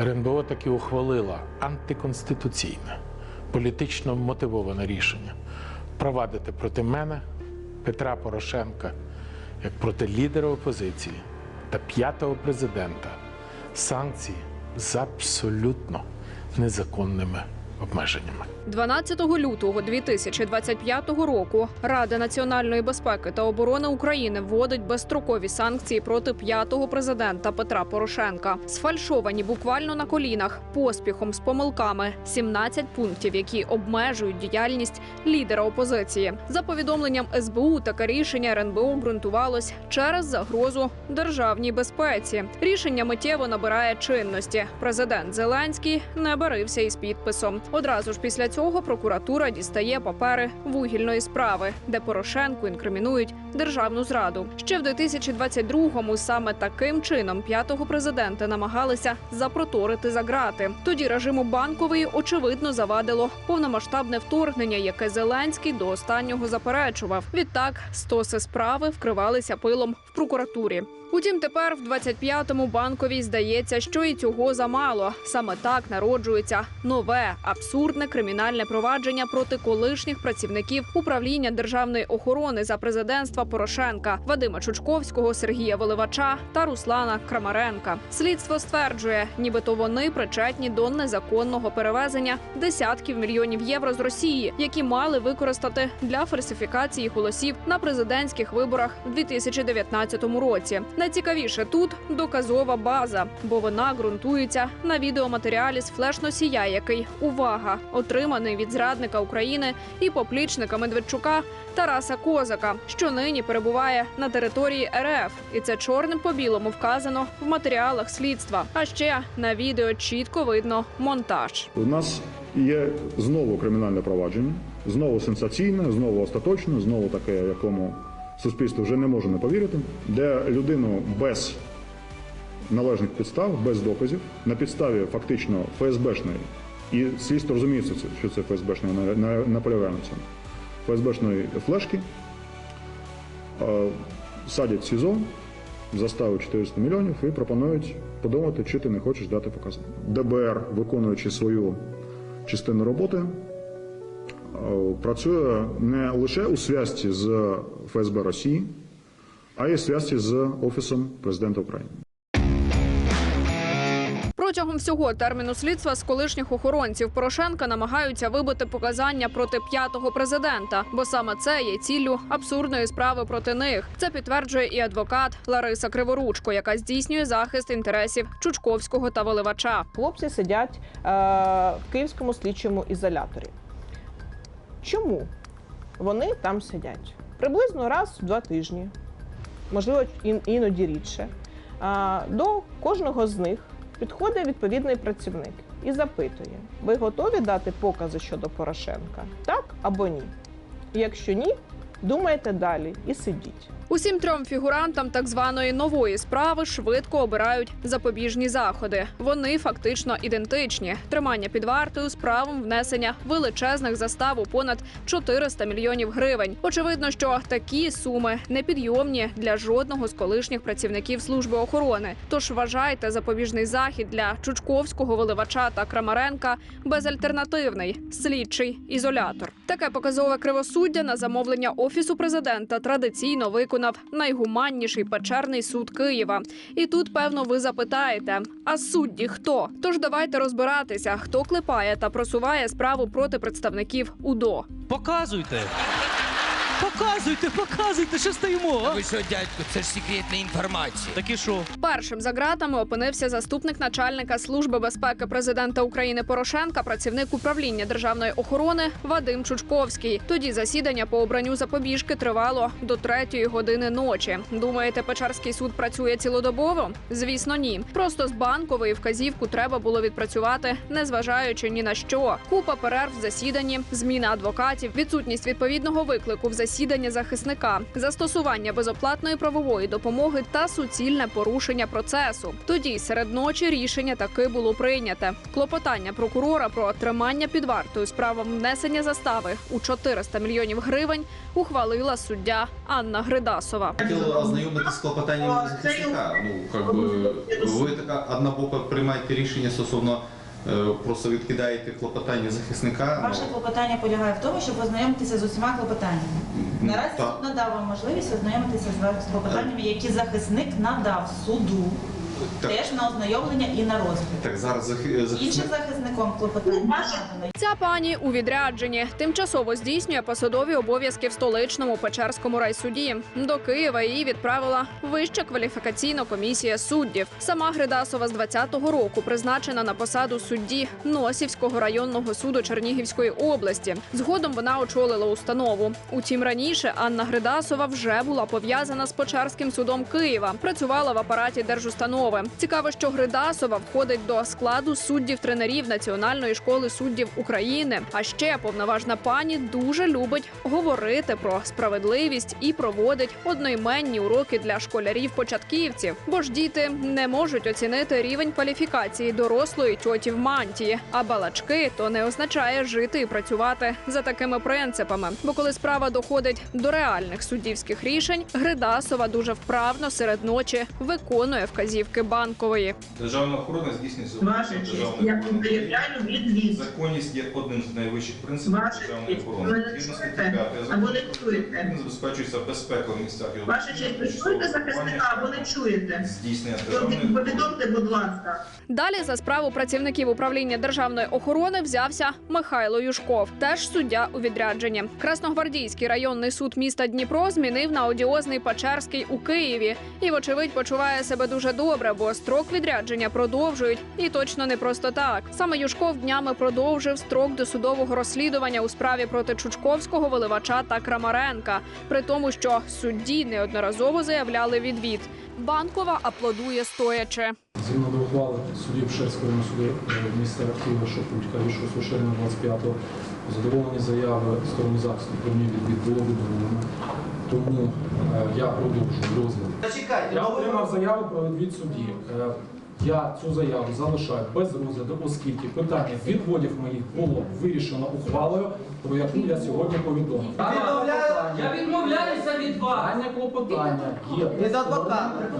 РНБО таки ухвалила антиконституційне, політично мотивоване рішення провадити проти мене Петра Порошенка як проти лідера опозиції та п'ятого президента. Санкції з абсолютно незаконними обмеженнями. 12 лютого 2025 року Рада національної безпеки та оборони України вводить безстрокові санкції проти п'ятого президента Петра Порошенка. Сфальшовані буквально на колінах, поспіхом з помилками 17 пунктів, які обмежують діяльність лідера опозиції. За повідомленням СБУ, таке рішення РНБО ґрунтувалось через загрозу державній безпеці. Рішення миттєво набирає чинності. Президент Зеленський не барився із підписом. Одразу ж після цього прокуратура дістає папери вугільної справи, де Порошенку інкримінують державну зраду. Ще в 2022-му саме таким чином п'ятого президента намагалися запроторити за грати. Тоді режиму банкової очевидно завадило повномасштабне вторгнення, яке Зеленський до останнього заперечував. Відтак стоси справи вкривалися пилом в прокуратурі. Утім, тепер в 25-му банковій здається, що і цього замало. Саме так народжується нове абсурдне кримінальне провадження проти колишніх працівників управління державної охорони за президентства Порошенка Вадима Чучковського, Сергія Виливача та Руслана Крамаренка. Слідство стверджує, нібито вони причетні до незаконного перевезення десятків мільйонів євро з Росії, які мали використати для фальсифікації голосів на президентських виборах у 2019 році. Найцікавіше тут доказова база, бо вона ґрунтується на відеоматеріалі з флеш-носія, який увага отриманий від зрадника України і поплічника Медведчука Тараса Козака, що нині перебуває на території РФ, і це чорним по білому вказано в матеріалах слідства. А ще на відео чітко видно монтаж. У нас є знову кримінальне провадження, знову сенсаційне, знову остаточне, знову таке, якому суспільство вже не може не повірити, де людину без належних підстав, без доказів, на підставі фактично ФСБшної, і слідство розуміє, що це- ФСБшної, на- на- наполягає на цьому, ФСБшної флешки, садять СІЗО, заставу 400 мільйонів і пропонують подумати, чи ти не хочеш дати показання. ДБР, виконуючи свою частину роботи, працює не лише у зв'язці з ФСБ Росії, а й у зв'язці з Офісом президента України. Протягом всього терміну слідства з колишніх охоронців Порошенка намагаються вибити показання проти п'ятого президента, бо саме це є ціллю абсурдної справи проти них. Це підтверджує і адвокат Лариса Криворучко, яка здійснює захист інтересів Чучковського та Виливача. Хлопці сидять е, в київському слідчому ізоляторі. Чому вони там сидять? Приблизно раз в два тижні, можливо, ін- іноді рідше. До кожного з них підходить відповідний працівник і запитує: ви готові дати покази щодо Порошенка? Так або ні? Якщо ні, думайте далі і сидіть. Усім трьом фігурантам так званої нової справи швидко обирають запобіжні заходи. Вони фактично ідентичні: тримання під вартою з правом внесення величезних застав у понад 400 мільйонів гривень. Очевидно, що такі суми непідйомні для жодного з колишніх працівників служби охорони. Тож вважайте запобіжний захід для Чучковського, Виливача та Крамаренка безальтернативний слідчий ізолятор. Таке показове кривосуддя на замовлення офісу президента традиційно виконав найгуманніший печерний суд Києва. І тут, певно, ви запитаєте: а судді хто? Тож давайте розбиратися, хто клепає та просуває справу проти представників УДО. Показуйте. Показуйте, показуйте, що стоїмо. а? Ви що, дядько, це ж секретна інформація. Так і що? Першим за ґратами опинився заступник начальника служби безпеки президента України Порошенка, працівник управління державної охорони Вадим Чучковський. Тоді засідання по обранню запобіжки тривало до третьої години ночі. Думаєте, Печерський суд працює цілодобово? Звісно, ні. Просто з банкової вказівку треба було відпрацювати, незважаючи ні на що. Купа перерв в засіданні, зміна адвокатів, відсутність відповідного виклику в засіданні відвідання захисника, застосування безоплатної правової допомоги та суцільне порушення процесу. Тоді серед ночі рішення таки було прийняте. Клопотання прокурора про тримання під вартою з правом внесення застави у 400 мільйонів гривень ухвалила суддя Анна Гридасова. Хотел ознайомитися з клопотанням захисника. Ну, как бы, ви така однобоко приймаєте рішення стосовно просто відкидаєте клопотання захисника. Ваше клопотання полягає в тому, щоб ознайомитися з усіма клопотаннями. Наразі суд надав вам можливість ознайомитися з клопотаннями, які захисник надав суду. Так. Теж на ознайомлення і на розгляд. Так, зараз захи- Іншим захисником клопотання. Ця пані у відрядженні тимчасово здійснює посадові обов'язки в столичному Печерському райсуді. До Києва її відправила Вища кваліфікаційна комісія суддів. Сама Гридасова з 20-го року призначена на посаду судді Носівського районного суду Чернігівської області. Згодом вона очолила установу. Утім, раніше Анна Гридасова вже була пов'язана з Печерським судом Києва. Працювала в апараті держустанови. Цікаво, що Гридасова входить до складу суддів-тренерів Національної школи суддів України. А ще повноважна пані дуже любить говорити про справедливість і проводить одноіменні уроки для школярів-початківців. Бо ж діти не можуть оцінити рівень кваліфікації дорослої тьоті в мантії. А балачки то не означає жити і працювати за такими принципами. Бо коли справа доходить до реальних суддівських рішень, Гридасова дуже вправно серед ночі виконує вказівки банкової. Державна охорона здійснюється Ваша честь, я перевіряю відвід. Законність є одним з найвищих принципів Ваша державної честь, охорони. ви не Згідно статті 5 Або закону не чуєте? Забезпечується безпека в місцях. і Ваша честь, ви чуєте захисника або не чуєте? Здійснення державної охорони. Повідомте, будь ласка. Далі за справу працівників управління державної охорони взявся Михайло Юшков, теж суддя у відрядженні. Красногвардійський районний суд міста Дніпро змінив на одіозний Печерський у Києві і, вочевидь, почуває себе дуже добре, бо строк відрядження продовжують і точно не просто так. Саме Юшков днями продовжив строк досудового розслідування у справі проти Чучковського, Виливача та Крамаренка, при тому, що судді неодноразово заявляли відвід. Банкова аплодує стоячи. Згідно до ухвали суддів Пшерського суду е, міста Києва Шопутька від 6 25-го задоволені заяви сторони захисту про відвід було відмовлено. Тому е, я продовжую розгляд. Я отримав заяву про відвід судді. Е, Я цю заяву залишаю без розгляду, оскільки питання відводів моїх було вирішено ухвалою, про яку я сьогодні повідомив. Я відмовляюся від вас. Питання клопотання є.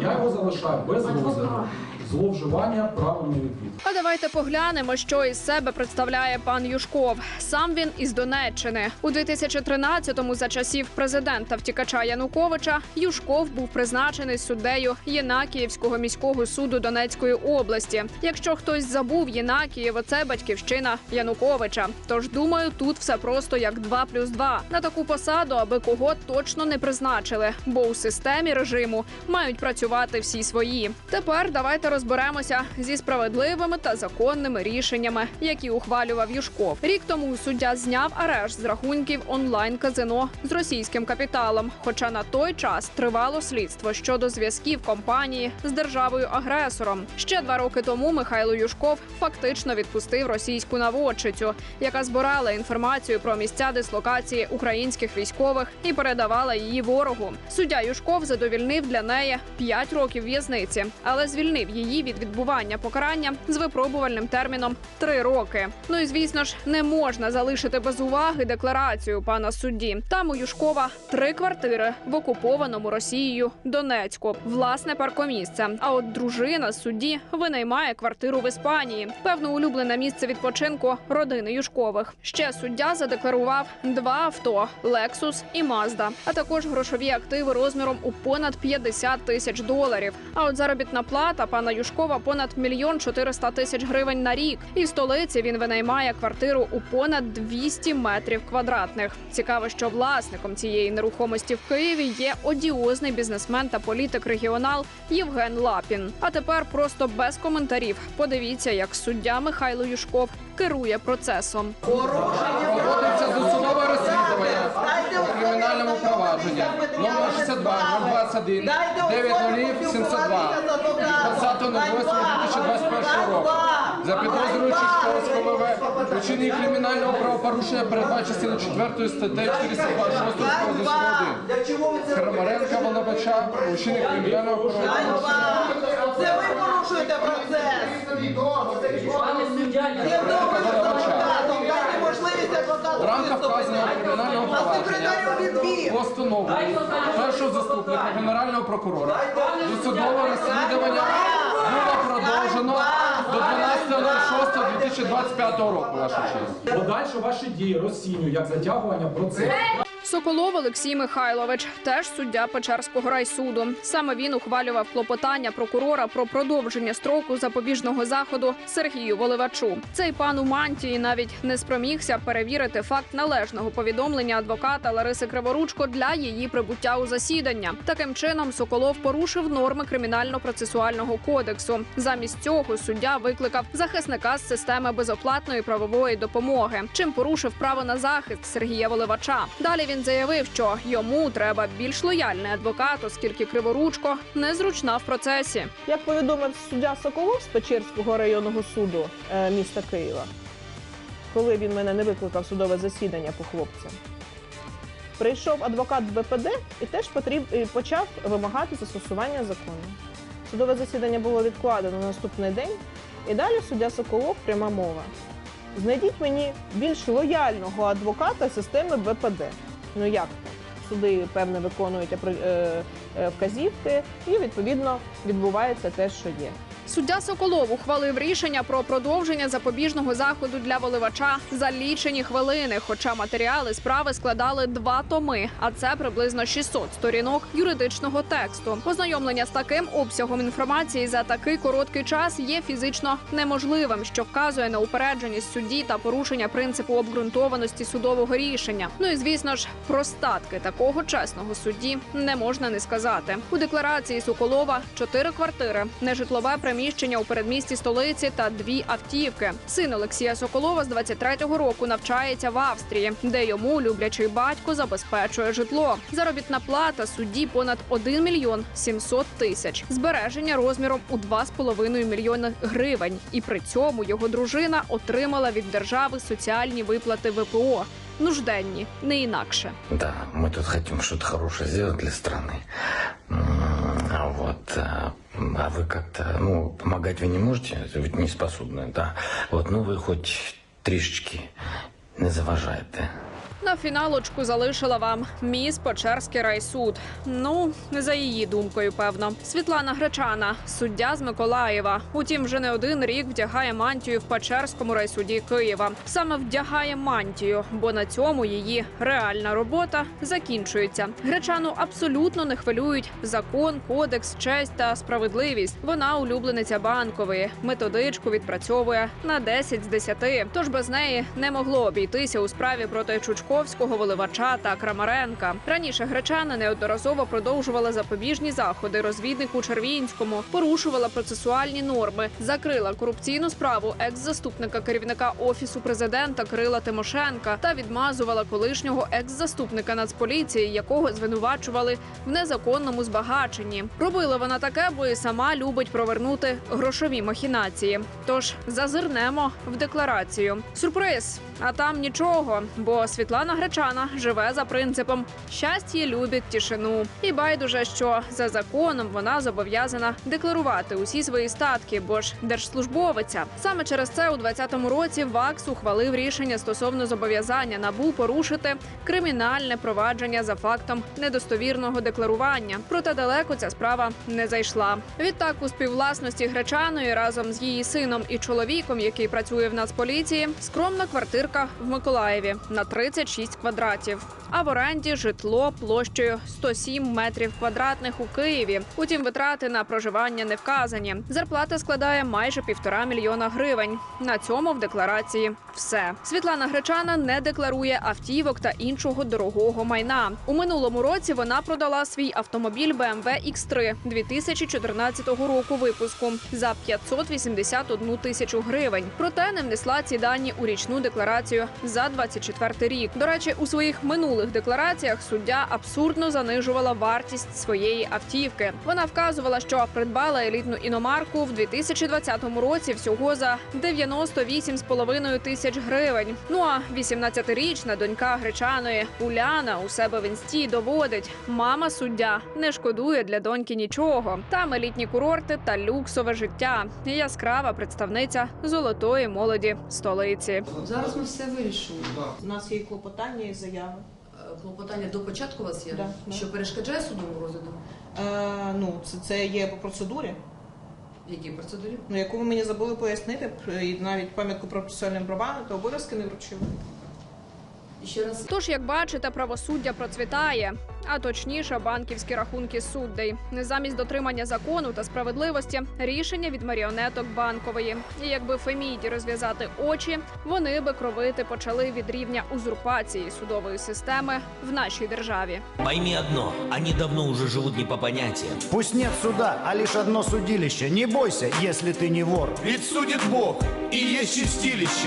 Я його залишаю без розгляду. Зловживання правом на. А давайте поглянемо, що із себе представляє пан Юшков. Сам він із Донеччини. У 2013-му за часів президента втікача Януковича Юшков був призначений суддею Єнакіївського міського суду Донецької області. Якщо хтось забув Єнакієво, це батьківщина Януковича. Тож думаю, тут все просто як 2 плюс 2. На таку посаду, аби кого точно не призначили, бо у системі режиму мають працювати всі свої. Тепер давайте розберемося зі справедливими та законними рішеннями, які ухвалював Юшков. Рік тому суддя зняв арешт з рахунків онлайн казино з російським капіталом. Хоча на той час тривало слідство щодо зв'язків компанії з державою агресором. Ще два роки тому Михайло Юшков фактично відпустив російську наводчицю, яка збирала інформацію про місця дислокації українських військових і передавала її ворогу. Суддя Юшков задовільнив для неї 5 років в'язниці, але звільнив її від відбування покарання з випробувальним терміном 3 роки. Ну і звісно ж, не можна залишити без уваги декларацію пана судді. Там у Юшкова три квартири в окупованому Росією Донецьку, власне паркомісце. А от дружина судді винаймає квартиру в Іспанії. Певно, улюблене місце відпочинку родини Юшкових. Ще суддя задекларував два авто Lexus і Mazda, а також грошові активи розміром у понад 50 тисяч доларів. А от заробітна плата пана Юшкова понад мільйон 400 тисяч гривень на рік. І в столиці він винаймає квартиру у понад 200 метрів квадратних. Цікаво, що власником цієї нерухомості в Києві є одіозний бізнесмен та політик регіонал Євген Лапін. А тепер просто без коментарів. Подивіться, як суддя Михайло Юшков керує процесом. Проводиться досудове розслідування у кримінальному провадженні номер 62 021 90 702 від 20.08.2021 року. За підозрою Чичковського ВВ Вчинення кримінального правопорушення передбачено частиною 4 статтею 426 Кодексу 1. Крамаренка про вчинення кримінального правопорушення. Це ви порушуєте процес. Пане суддя, я. Дайте можливість адвокату В рамках вказаного кримінального провадження постановою першого заступника генерального прокурора. Досудове розслідування було продовжено до 12.06.2025 року, ваша честь. Подальше ваші дії розцінюю як затягування процесу. Соколов Олексій Михайлович, теж суддя Печерського райсуду. Саме він ухвалював клопотання прокурора про продовження строку запобіжного заходу Сергію Воливачу. Цей пан у мантії навіть не спромігся перевірити факт належного повідомлення адвоката Лариси Криворучко для її прибуття у засідання. Таким чином Соколов порушив норми кримінально-процесуального кодексу. Замість цього суддя викликав захисника з системи безоплатної правової допомоги, чим порушив право на захист Сергія Воливача. Далі він заявив, що йому треба більш лояльний адвокат, оскільки криворучко незручна в процесі. Як повідомив суддя Соколов з Печерського районного суду е, міста Києва, коли він мене не викликав судове засідання по хлопцям, прийшов адвокат БПД і теж потріб, почав вимагати застосування закону. Судове засідання було відкладено на наступний день, і далі суддя Соколов пряма мова. Знайдіть мені більш лояльного адвоката системи БПД. Ну як? Суди певне виконують е, е, вказівки, і відповідно відбувається те, що є. Суддя Соколов ухвалив рішення про продовження запобіжного заходу для воливача за лічені хвилини. Хоча матеріали справи складали два томи, а це приблизно 600 сторінок юридичного тексту. Познайомлення з таким обсягом інформації за такий короткий час є фізично неможливим, що вказує на упередженість судді та порушення принципу обґрунтованості судового рішення. Ну і звісно ж, про статки такого чесного судді не можна не сказати. У декларації Соколова чотири квартири, нежитлове приміщення у передмісті столиці та дві автівки. Син Олексія Соколова з 23-го року навчається в Австрії, де йому люблячий батько забезпечує житло. Заробітна плата судді понад 1 мільйон 700 тисяч. Збереження розміром у 2,5 мільйони гривень. І при цьому його дружина отримала від держави соціальні виплати ВПО Нужденні, не інакше. Да, мы тут хотим что-то хорошее сделать для страны. М, А вот, а а вы как-то, ну, помогать вы не можете, вы не способны, да. Вот, ну вы хоть трішечки не заважаєте. На фіналочку залишила вам міс Печерський райсуд. Ну, за її думкою, певно. Світлана Гречана, суддя з Миколаєва. Утім, вже не один рік вдягає мантію в Печерському райсуді Києва. Саме вдягає мантію, бо на цьому її реальна робота закінчується. Гречану абсолютно не хвилюють закон, кодекс, честь та справедливість. Вона улюблениця банкової. Методичку відпрацьовує на 10 з 10. Тож без неї не могло обійтися у справі проти Чучковського, Воливача та Крамаренка. Раніше Гречана неодноразово продовжувала запобіжні заходи розвіднику Червінському, порушувала процесуальні норми, закрила корупційну справу екс-заступника керівника офісу президента Кирила Тимошенка та відмазувала колишнього екс-заступника Нацполіції, якого звинувачували в незаконному збагаченні. Робила вона таке, бо і сама любить провернути грошові махінації. Тож зазирнемо в декларацію. Сюрприз, а там нічого, бо Світлана Гречана живе за принципом щастя любить тишину. І байдуже, що за законом вона зобов'язана декларувати усі свої статки, бо ж держслужбовиця. Саме через це у 2020 році ВАКС ухвалив рішення стосовно зобов'язання набу порушити кримінальне провадження за фактом недостовірного декларування. Проте далеко ця справа не зайшла. Відтак у співвласності Гречаної разом з її сином і чоловіком, який працює в Нацполіції, скромна квартирка в Миколаєві на 36 квадратів. А в оренді житло площею 107 метрів квадратних у Києві. Утім, витрати на проживання не вказані. Зарплата складає майже півтора мільйона гривень. На цьому в декларації все. Світлана Гречана не декларує автівок та іншого дорогого майна. У минулому році вона продала свій автомобіль BMW X3 2014 року випуску за 581 тисячу гривень. Проте не внесла ці дані у річну декларацію декларацію за 24 рік. До речі, у своїх минулих деклараціях суддя абсурдно занижувала вартість своєї автівки. Вона вказувала, що придбала елітну іномарку в 2020 році всього за 98,5 тисяч гривень. Ну а 18-річна донька гречаної Уляна у себе в інсті доводить: мама суддя не шкодує для доньки нічого. Там елітні курорти та люксове життя. Яскрава представниця золотої молоді столиці. Зараз ми все вирішимо. У нас є клопотання і заяви. Е, Клопотання до початку у вас є, Да, да. що перешкоджає судовому розгляду? Е, ну, це, це є по процедурі, В якій процедурі? ну, яку ви мені забули пояснити, і навіть пам'ятку про процесуальним правами то обов'язки не вручили. І ще раз. Тож, як бачите, правосуддя процвітає, а точніше, банківські рахунки суддей. Замість дотримання закону та справедливості рішення від маріонеток банкової. І якби Феміді розв'язати очі, вони би кровити почали від рівня узурпації судової системи в нашій державі. Пойми одно, они давно уже живут не по понятиям. Пусть нет суда, а лишь одно судилище. Не бойся, если ты не вор. Ведь судит Бог, и есть чистилище.